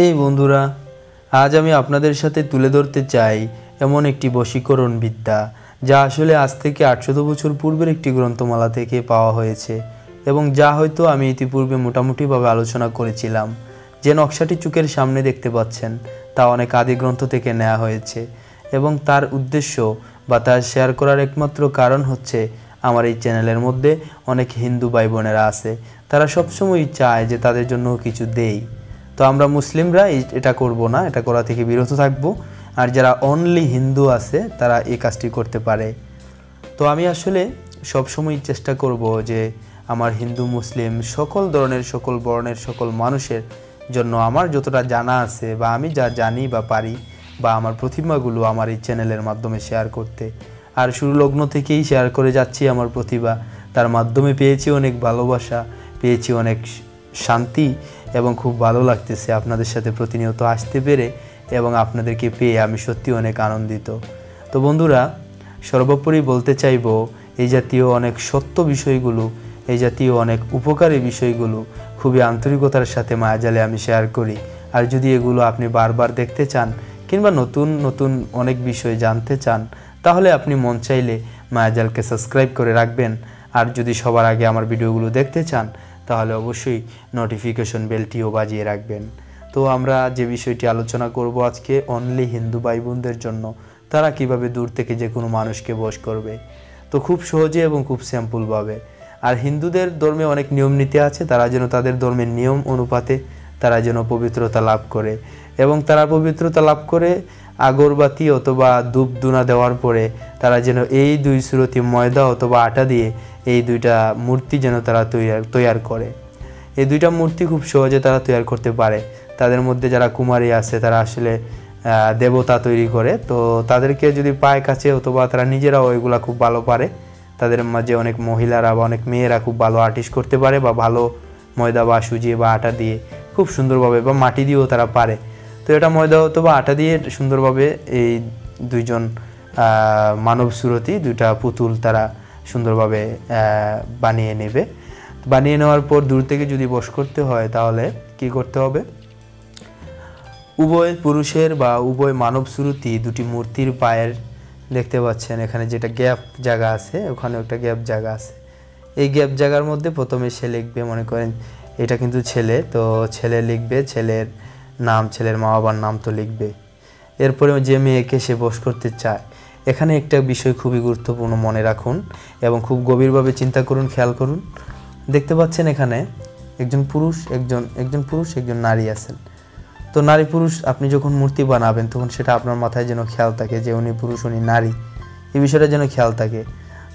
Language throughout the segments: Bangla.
এই বন্ধুরা, আজ আমি আপনাদের সাথে তুলে ধরতে চাই এমন একটি বশীকরণ বিদ্যা, যা আসলে আজ থেকে আটশত বছর পূর্বের একটি গ্রন্থমালা থেকে পাওয়া হয়েছে এবং যা হয়তো আমি ইতিপূর্বে মোটামুটিভাবে আলোচনা করেছিলাম। যে নকশাটি চোখের সামনে দেখতে পাচ্ছেন, তা অনেক আদি গ্রন্থ থেকে নেওয়া হয়েছে এবং তার উদ্দেশ্য বা তা শেয়ার করার একমাত্র কারণ হচ্ছে আমার এই চ্যানেলের মধ্যে অনেক হিন্দু ভাই বোনেরা আছে, তারা সবসময়ই চায় যে তাদের জন্য কিছু দেই। তো আমরা মুসলিমরা এটা করব না, এটা করা থেকে বিরত থাকব। আর যারা অনলি হিন্দু আছে, তারা এই কাজটি করতে পারে। তো আমি আসলে সবসময় চেষ্টা করব যে আমার হিন্দু, মুসলিম সকল ধরনের, সকল বর্ণের, সকল মানুষের জন্য আমার যতটা জানা আছে বা আমি যা জানি বা পারি বা আমার প্রতিভাগুলো আমার এই চ্যানেলের মাধ্যমে শেয়ার করতে। আর শুরু লগ্ন থেকেই শেয়ার করে যাচ্ছি আমার প্রতিভা। তার মাধ্যমে পেয়েছি অনেক ভালোবাসা, পেয়েছি অনেক শান্তি এবং খুব ভালো লাগতেছে আপনাদের সাথে প্রতিনিয়ত আসতে পেরে এবং আপনাদেরকে পেয়ে আমি সত্যি অনেক আনন্দিত। তো বন্ধুরা, সর্বোপরি বলতে চাইব, এই জাতীয় অনেক সত্য বিষয়গুলো, এই জাতীয় অনেক উপকারী বিষয়গুলো খুবই আন্তরিকতার সাথে মায়াজালে আমি শেয়ার করি। আর যদি এগুলো আপনি বারবার দেখতে চান কিংবা নতুন নতুন অনেক বিষয় জানতে চান, তাহলে আপনি মন চাইলে মায়াজালকে সাবস্ক্রাইব করে রাখবেন। আর যদি সবার আগে আমার ভিডিওগুলো দেখতে চান তাহলে অবশ্যই নোটিফিকেশন বেলটিও বাজিয়ে রাখবেন। তো আমরা যে বিষয়টি আলোচনা করব আজকে অনলি হিন্দু ভাই বোনদের জন্য, তারা কীভাবে দূর থেকে যে কোনো মানুষকে বশ করবে? তো খুব সহজে এবং খুব সিম্পলভাবে আর হিন্দুদের ধর্মে অনেক নিয়ম নীতি আছে, তারা যেন তাদের ধর্মের নিয়ম অনুপাতে তারা যেন পবিত্রতা লাভ করে। এবং তারা পবিত্রতা লাভ করে আগরবাতি অথবা ধূপ দুনা দেওয়ার পরে তারা যেন এই দুই সুরতি ময়দা অথবা আটা দিয়ে এই দুইটা মূর্তি যেন তারা তৈয়ার করে। এই দুইটা মূর্তি খুব সহজে তারা তৈরি করতে পারে। তাদের মধ্যে যারা কুমারী আছে, তারা আসলে দেবতা তৈরি করে। তো তাদেরকে যদি পায় কাছে, অথবা তারা নিজেরাও এগুলা খুব ভালো পারে। তাদের মাঝে অনেক মহিলারা বা অনেক মেয়েরা খুব ভালো আর্টিস্ট করতে পারে বা ভালো ময়দা বা সুজি বা আটা দিয়ে খুব সুন্দরভাবে বা মাটি দিয়েও তারা পারে। তো এটা ময়দা অথবা আটা দিয়ে সুন্দরভাবে এই দুইজন মানব সুরতি দুইটা পুতুল তারা সুন্দরভাবে বানিয়ে নেবে। বানিয়ে নেওয়ার পর দূর থেকে যদি বস করতে হয়, তাহলে কি করতে হবে? উভয় পুরুষের বা উভয় মানব শ্রুতি দুটি মূর্তির পায়ের দেখতে পাচ্ছেন। এখানে যেটা গ্যাপ জায়গা আছে ওখানে একটা গ্যাপ জায়গা আছে। এই গ্যাপ জায়গার মধ্যে প্রথমে সে লিখবে, মনে করেন এটা কিন্তু ছেলে, তো ছেলে লিখবে, ছেলের নাম, ছেলের মা বাবার নাম তো লিখবে। এরপরে যে মেয়েকে সে বস করতে চায় এখানে একটা বিষয় খুবই গুরুত্বপূর্ণ মনে রাখুন এবং খুব গভীরভাবে চিন্তা করুন, খেয়াল করুন। দেখতে পাচ্ছেন এখানে একজন পুরুষ, একজন একজন পুরুষ, একজন নারী আছেন। তো নারী পুরুষ, আপনি যখন মূর্তি বানাবেন, তখন সেটা আপনার মাথায় যেন খেয়াল থাকে যে উনি পুরুষ, উনি নারী। এই বিষয়টা যেন খেয়াল থাকে।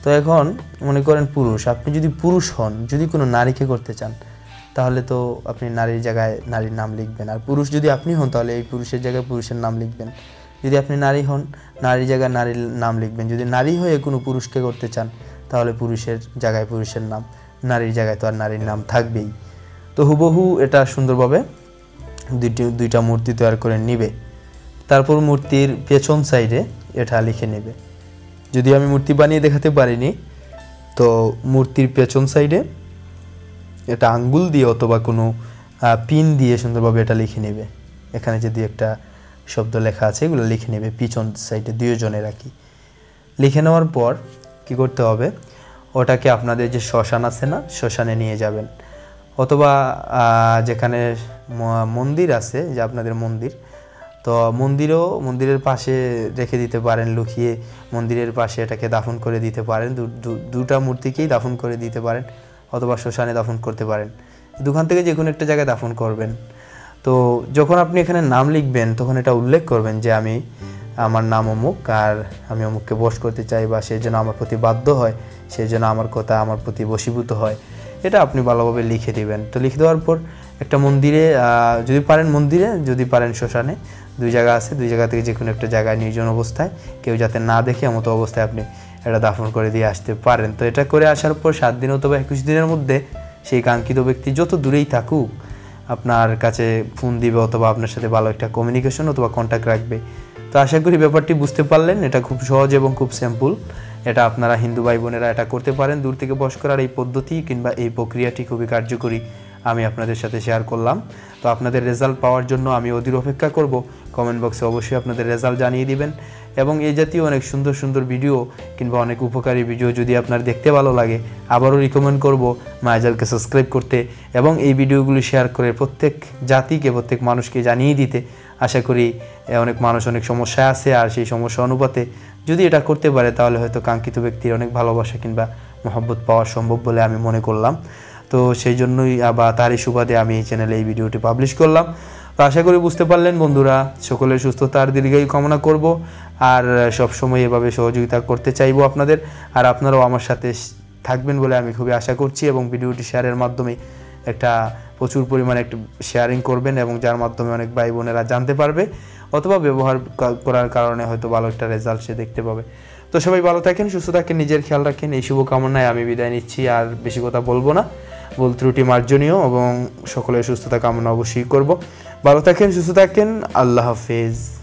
তো এখন মনে করেন পুরুষ, আপনি যদি পুরুষ হন, যদি কোনো নারীকে করতে চান, তাহলে তো আপনি নারীর জায়গায় নারীর নাম লিখবেন। আর পুরুষ যদি আপনি হন, তাহলে এই পুরুষের জায়গায় পুরুষের নাম লিখবেন। যদি আপনি নারী হন, নারী জায়গায় নারীর নাম লিখবেন। যদি নারী হয়ে কোনো পুরুষকে করতে চান, তাহলে পুরুষের জায়গায় পুরুষের নাম, নারীর জায়গায় তো আর নারীর নাম থাকবেই। তো হুবহু এটা সুন্দরভাবে দুইটি, দুইটা মূর্তি তৈরি করে নিবে। তারপর মূর্তির পেছন সাইডে এটা লিখে নেবে। যদি আমি মূর্তি বানিয়ে দেখাতে পারিনি, তো মূর্তির পেছন সাইডে এটা আঙ্গুল দিয়ে অথবা কোনো পিন দিয়ে সুন্দরভাবে এটা লিখে নেবে। এখানে যদি একটা শব্দ লেখা আছে, এগুলো লিখে নেবে পিছন সাইডে দুজনে রাখি লিখে নেওয়ার পর কি করতে হবে? ওটাকে আপনাদের যে শ্মশান আছে না, শ্মশানে নিয়ে যাবেন। অথবা যেখানে মন্দির আছে, যে আপনাদের মন্দির, তো মন্দিরও মন্দিরের পাশে রেখে দিতে পারেন, লুকিয়ে মন্দিরের পাশে এটাকে দাফন করে দিতে পারেন। দুটা মূর্তিকেই দাফন করে দিতে পারেন, অথবা শ্মশানে দাফন করতে পারেন। দোকান থেকে যে কোনো একটা জায়গায় দাফন করবেন। তো যখন আপনি এখানে নাম লিখবেন, তখন এটা উল্লেখ করবেন যে আমি আমার নাম অমুক আর আমি অমুককে বশ করতে চাই বা সে যেন আমার প্রতি বাধ্য হয়, সে যেন আমার কথা আমার প্রতি বশীভূত হয়। এটা আপনি ভালোভাবে লিখে দিবেন। তো লিখে দেওয়ার পর একটা মন্দিরে যদি পারেন মন্দিরে, যদি পারেন শ্মশানে, দুই জায়গা আছে, দুই জায়গা থেকে যে কোনো একটা জায়গায় নির্জন অবস্থায়, কেউ যাতে না দেখে এমতো অবস্থায় আপনি এটা দাফন করে দিয়ে আসতে পারেন। তো এটা করে আসার পর সাত দিন অথবা একুশ দিনের মধ্যে সেই কাঙ্ক্ষিত ব্যক্তি যত দূরেই থাকুক আপনার কাছে ফোন দিবে অথবা আপনার সাথে ভালো একটা কমিউনিকেশন অথবা কন্ট্যাক্ট রাখবে। তো আশা করি ব্যাপারটি বুঝতে পারলেন। এটা খুব সহজ এবং খুব স্যাম্পল এটা আপনারা হিন্দু ভাই বোনেরা এটা করতে পারেন। দূর থেকে বস করার এই পদ্ধতি কিংবা এই প্রক্রিয়াটি খুবই কার্যকরী। আমি আপনাদের সাথে শেয়ার করলাম। তো আপনাদের রেজাল্ট পাওয়ার জন্য আমি অধীর অপেক্ষা করব। কমেন্ট বক্সে অবশ্যই আপনাদের রেজাল্ট জানিয়ে দিবেন। এবং এই জাতীয় অনেক সুন্দর সুন্দর ভিডিও কিংবা অনেক উপকারী ভিডিও যদি আপনার দেখতে ভালো লাগে, আবারও রিকমেন্ড করব মায়াজালকে সাবস্ক্রাইব করতে এবং এই ভিডিওগুলি শেয়ার করে প্রত্যেক জাতিকে, প্রত্যেক মানুষকে জানিয়ে দিতে। আশা করি অনেক মানুষ অনেক সমস্যায় আছে আর সেই সমস্যা অনুপাতে যদি এটা করতে পারে, তাহলে হয়তো কাঙ্ক্ষিত ব্যক্তির অনেক ভালোবাসা কিংবা মহব্বত পাওয়া সম্ভব বলে আমি মনে করলাম। তো সেই জন্যই আবার তারই সুবাদে আমি এই চ্যানেলে এই ভিডিওটি পাবলিশ করলাম। তো আশা করি বুঝতে পারলেন বন্ধুরা, সকলের সুস্থতার দীর্ঘায়ু কামনা করব। আর সবসময় এভাবে সহযোগিতা করতে চাইব আপনাদের। আর আপনারাও আমার সাথে থাকবেন বলে আমি খুবই আশা করছি এবং ভিডিওটি শেয়ারের মাধ্যমে একটা প্রচুর পরিমাণে একটু শেয়ারিং করবেন এবং যার মাধ্যমে অনেক ভাই বোনেরা জানতে পারবে অথবা ব্যবহার করার কারণে হয়তো ভালো একটা রেজাল্ট সে দেখতে পাবে। তো সবাই ভালো থাকেন, সুস্থ থাকেন, নিজের খেয়াল রাখেন। এই শুভকামনায় আমি বিদায় নিচ্ছি, আর বেশি কথা বলব না। ভুল ত্রুটি মার্জনীয় এবং সকলের সুস্থতা কামনা অবশ্যই করব। ভালো থাকেন, সুস্থ থাকেন। আল্লাহ হাফেজ।